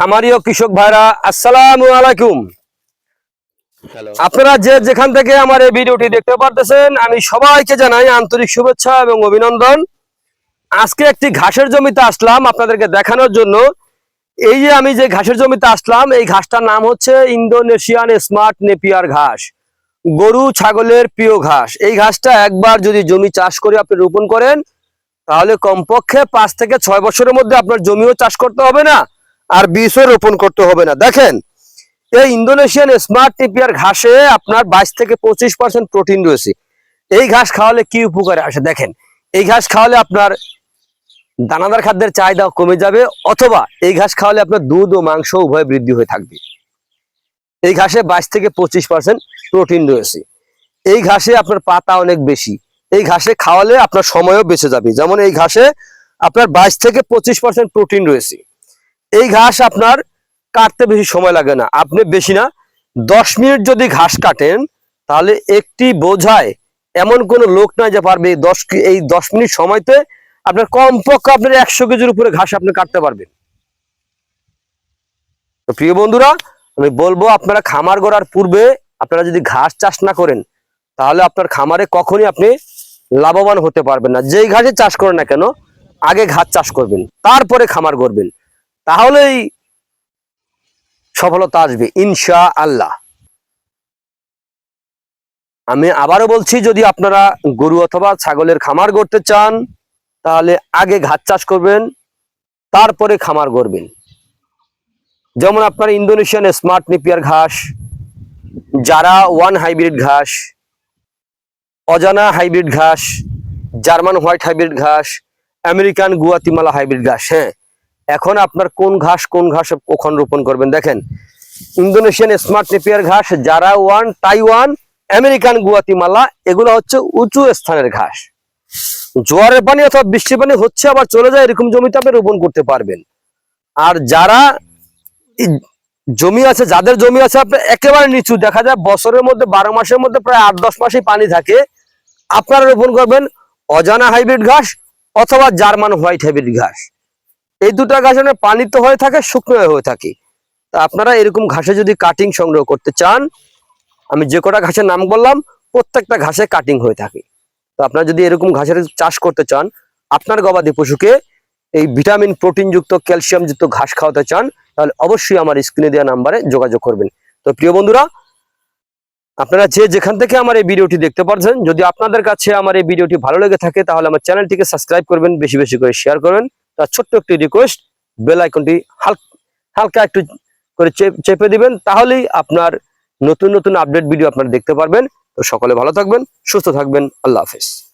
খামারি ও কৃষক ভাইরা আসসালামু আলাইকুম। আপনারা যে যেখান থেকে আমার এই ভিডিওটি দেখতে পারতেছেন আমি সবাইকে জানাই আন্তরিক শুভেচ্ছা এবং অভিনন্দন। আজকে একটি ঘাসের জমিতে আসলাম আপনাদেরকে দেখানোর জন্য। এই যে আমি যে ঘাসের জমিতে আসলাম এই ঘাসটার নাম হচ্ছে ইন্দোনেশিয়ান স্মার্ট নেপিয়ার ঘাস গরু ছাগলের প্রিয় ঘাস। এই ঘাসটা একবার যদি জমি চাষ করে আপনি রোপণ করেন তাহলে কমপক্ষে পাঁচ থেকে ছয় বছরের মধ্যে আপনার জমিও চাষ করতে হবে না। আর বীজও রোপণ করতে হবে না। দেখেন, এই ইন্দোনেশিয়ান স্মার্ট টিপিয়ার ঘাসে আপনার বাইশ থেকে পঁচিশ পার্সেন্ট প্রোটিন রয়েছে। এই ঘাস খাওয়ালে কি উপকারে আসে? দেখেন, এই ঘাস খাওয়ালে আপনার দানাদার খাদ্যের চাহিদা কমে যাবে, অথবা এই ঘাস খাওয়ালে আপনার দুধ ও মাংস উভয় বৃদ্ধি হয়ে থাকবে। এই ঘাসে বাইশ থেকে পঁচিশ পার্সেন্ট প্রোটিন রয়েছে। এই ঘাসে আপনার পাতা অনেক বেশি। এই ঘাসে খাওয়ালে আপনার সময়ও বেঁচে যাবে। যেমন এই ঘাসে আপনার বাইশ থেকে পঁচিশ পার্সেন্ট প্রোটিন রয়েছে। এই ঘাস আপনার কাটতে বেশি সময় লাগে না। আপনি বেশি না, দশ মিনিট যদি ঘাস কাটেন, তাহলে একটি বোঝায় এমন কোনো লোক নাই যে পারবে দশ এই দশ মিনিট সময়তে আপনার কমপক্ষে আপনার একশো কেজির উপরে ঘাস আপনি কাটতে পারবেন। তো প্রিয় বন্ধুরা, আমি বলব আপনারা খামার গড়ার পূর্বে আপনারা যদি ঘাস চাষ না করেন, তাহলে আপনার খামারে কখনই আপনি লাভবান হতে পারবেন না। যেই ঘাসে চাষ করেন না কেন, আগে ঘাস চাষ করবেন, তারপরে খামার করবেন তাহলেই সফলতা আসবে ইনশা আল্লাহ আমি আবারও বলছি, যদি আপনারা গরু অথবা ছাগলের খামার করতে চান, তাহলে আগে ঘাস চাষ করবেন, তারপরে খামার করবেন যেমন আপনার ইন্দোনেশিয়ান স্মার্ট নিপিয়ার ঘাস যারা ওয়ান হাইব্রিড ঘাস, অজানা হাইব্রিড ঘাস, জার্মান হোয়াইট হাইব্রিড ঘাস, আমেরিকান গুয়াতিমালা হাইব্রিড ঘাস হ্যাঁ এখন আপনার কোন ঘাস কোন ঘাস কখন রোপণ করবেন? দেখেন, ইন্দোনেশিয়ান স্মার্ট নেপিয়ার ঘাস যারা ওয়ান তাইওয়ান, আমেরিকান গুয়াতিমালা, এগুলো হচ্ছে উঁচু স্থানের ঘাস। জোয়ারের পানি অথবা বৃষ্টির পানি হচ্ছে আবার চলে যায়, এরকম জমিতে আপনি রোপণ করতে পারবেন। আর যারা জমি আছে, যাদের জমি আছে আপনার একেবারে নিচু, দেখা যায় বছরের মধ্যে, বারো মাসের মধ্যে প্রায় আট, দশ মাসেই পানি থাকে, আপনারা রোপণ করবেন অজানা হাইব্রিড ঘাস অথবা জার্মান হোয়াইট হাইব্রিড ঘাস। এই দুটা ঘাস মানে পানি তো হয়ে থাকে, শুকনো হয়ে থাকে। তা আপনারা এরকম ঘাসে যদি কাটিং সংগ্রহ করতে চান, আমি যে কটা ঘাসের নাম বললাম, প্রত্যেকটা ঘাসে কাটিং হয়ে থাকে। তো আপনারা যদি এরকম ঘাসের চাষ করতে চান, আপনার গবাদি পশুকে এই ভিটামিন প্রোটিনযুক্ত ক্যালসিয়ামযুক্ত ঘাস খাওয়াতে চান, তাহলে অবশ্যই আমার স্ক্রিনে দেওয়া নাম্বারে যোগাযোগ করবেন। তো প্রিয় বন্ধুরা, আপনারা যে যেখান থেকে আমার এই ভিডিওটি দেখতে পাচ্ছেন যদি আপনাদের কাছে আমার এই ভিডিওটি ভালো লেগে থাকে, তাহলে আমার চ্যানেলটিকে সাবস্ক্রাইব করবেন, বেশি বেশি করে শেয়ার করবেন। তার ছোট্ট একটি রিকোয়েস্ট বেল আইকনটি হালকা একটু করে চেপ- দিবেন, তাহলেই আপনার নতুন নতুন আপডেট ভিডিও আপনারা দেখতে পারবেন। তো সকলে ভালো থাকবেন, সুস্থ থাকবেন, আল্লাহ হাফেজ।